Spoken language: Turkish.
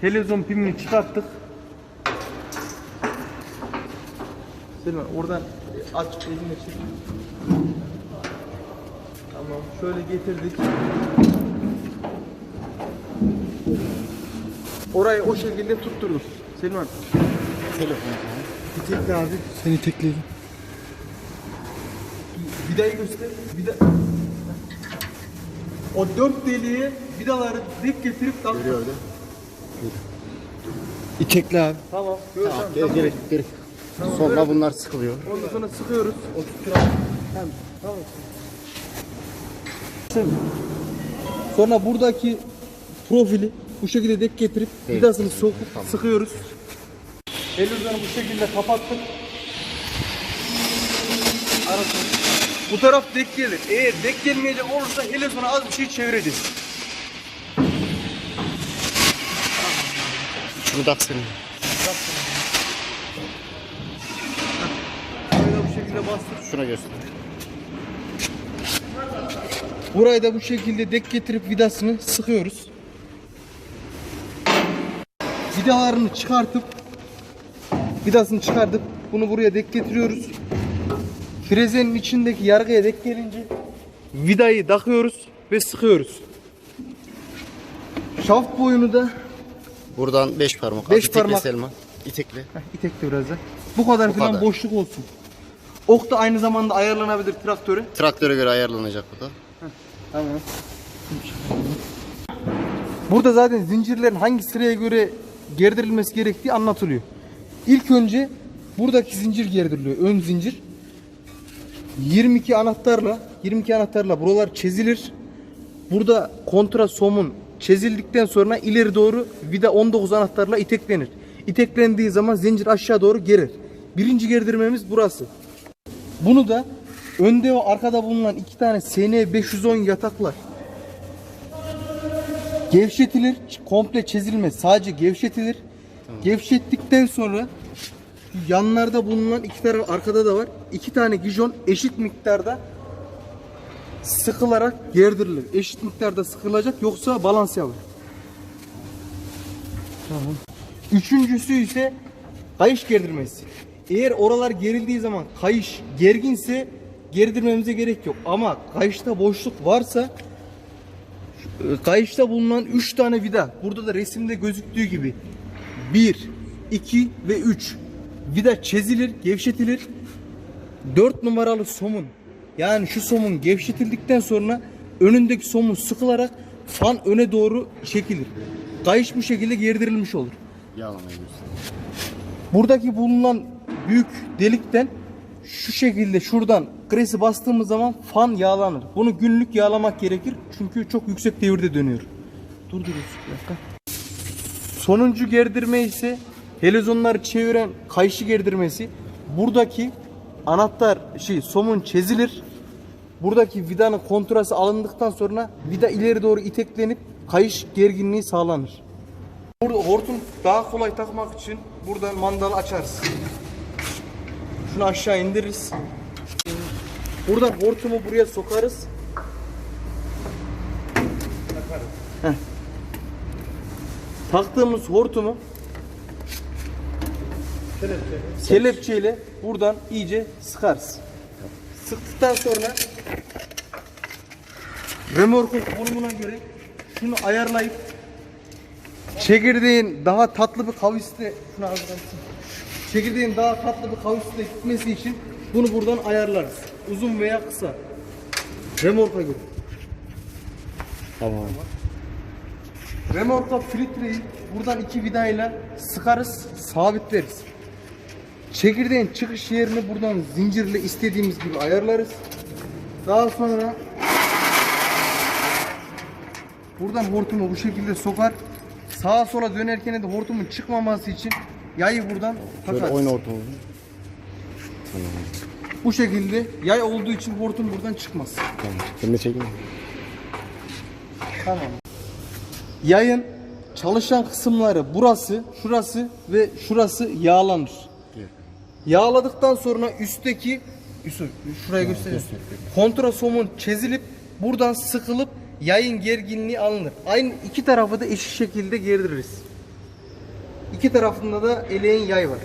Televizyon pimini çıkarttık. Selman oradan aç elini çek. Tamam şöyle getirdik. Orayı o şekilde tutturur. Selman. Tekle abi. Seni tekleyelim. Vidayı göster. Vida... O dört deliğe vidaları dik getirip tak. Görüyor. İtekle abi. Tamam. Tamam. tamam. Geri geri geri. Sonra bunlar sıkılıyor. Ondan sonra sıkıyoruz. Oturtalım. Tamam. Tamam. Sonra buradaki profili bu şekilde dek getirip Değil. vidasını sokup Tamam. sıkıyoruz. Ellerden bu şekilde kapattık. Arasını. Bu taraf dek gelir. Eğer dek gelmeyecek olursa hele sonra az bir şey çevireceğiz. Şunu da senin. Böyle bu şekilde bastır. Şuna göster. Burayı da bu şekilde dek getirip vidasını sıkıyoruz. Vidalarını çıkartıp vidasını çıkartıp bunu buraya dek getiriyoruz. Frezenin içindeki yargıya dek gelince vidayı takıyoruz ve sıkıyoruz. Şaft boyunu da Buradan 5 parmak. Beş Az itekle parmak. Selman. İtekle. Heh, itekle biraz da. Bu kadar Bu falan kadar. boşluk olsun. Ok da aynı zamanda ayarlanabilir traktöre. Traktöre göre ayarlanacak bu da. Burada zaten zincirlerin hangi sıraya göre gerdirilmesi gerektiği anlatılıyor. İlk önce buradaki zincir gerdiriliyor. Ön zincir. 22 anahtarla 22 anahtarla buralar çizilir. Burada kontra somun çizildikten sonra ileri doğru vida 19 anahtarla iteklenir. İteklendiği zaman zincir aşağı doğru gelir. Birinci gerdirmemiz burası. Bunu da önde ve arkada bulunan iki tane SN 510 yataklar gevşetilir. Komple çizilmez. Sadece gevşetilir. Gevşettikten sonra yanlarda bulunan iki taraf arkada da var. iki tane gijon eşit miktarda sıkılarak gerdirilir. Eşit miktarda sıkılacak yoksa balans yapar. Tamam. Üçüncüsü ise kayış gerdirmesi. Eğer oralar gerildiği zaman kayış gerginse gerdirmemize gerek yok. Ama kayışta boşluk varsa e, kayışta bulunan 3 tane vida. Burada da resimde gözüktüğü gibi 1, 2 ve 3 vida çizilir, gevşetilir. 4 numaralı somun yani şu somun gevşetildikten sonra önündeki somun sıkılarak fan öne doğru çekilir. Kayış bu şekilde gerdirilmiş olur. Yağlamayı. Buradaki bulunan büyük delikten şu şekilde şuradan kresi bastığımız zaman fan yağlanır. Bunu günlük yağlamak gerekir. Çünkü çok yüksek devirde dönüyor. Dur dur bir dakika. Sonuncu gerdirme ise helezonları çeviren kayışı gerdirmesi. Buradaki anahtar şey somun çizilir. Buradaki vidanın kontrası alındıktan sonra vida ileri doğru iteklenip kayış gerginliği sağlanır. Burada hortum daha kolay takmak için buradan mandalı açarız. Şunu aşağı indiririz. Buradan hortumu buraya sokarız. Heh. Taktığımız hortumu kelepçeyle buradan iyice sıkarız. Sıktıktan sonra remorkun konumuna göre şunu ayarlayıp Çekirdeğin daha tatlı bir kaviste şunu sil. Çekirdeğin daha tatlı bir kaviste gitmesi için bunu buradan ayarlarız. Uzun veya kısa. Remorka göre. Tamam. Remorka filtreyi buradan iki vidayla sıkarız, sabitleriz. Çekirdeğin çıkış yerini buradan zincirle istediğimiz gibi ayarlarız. Daha sonra buradan hortumu bu şekilde sokar. Sağa sola dönerken de hortumun çıkmaması için yayı buradan Şöyle takarız. oyna ortamı. Tamam. Bu şekilde yay olduğu için hortum buradan çıkmaz. Tamam. Ben de çekeyim. Tamam. Yayın çalışan kısımları burası, şurası ve şurası yağlanır. Evet. Yağladıktan sonra üstteki Yusuf şuraya gösteriyorsun. Kontra somun çizilip buradan sıkılıp yayın gerginliği alınır. Aynı iki tarafı da eşit şekilde gerdiririz. İki tarafında da eleğin yay var.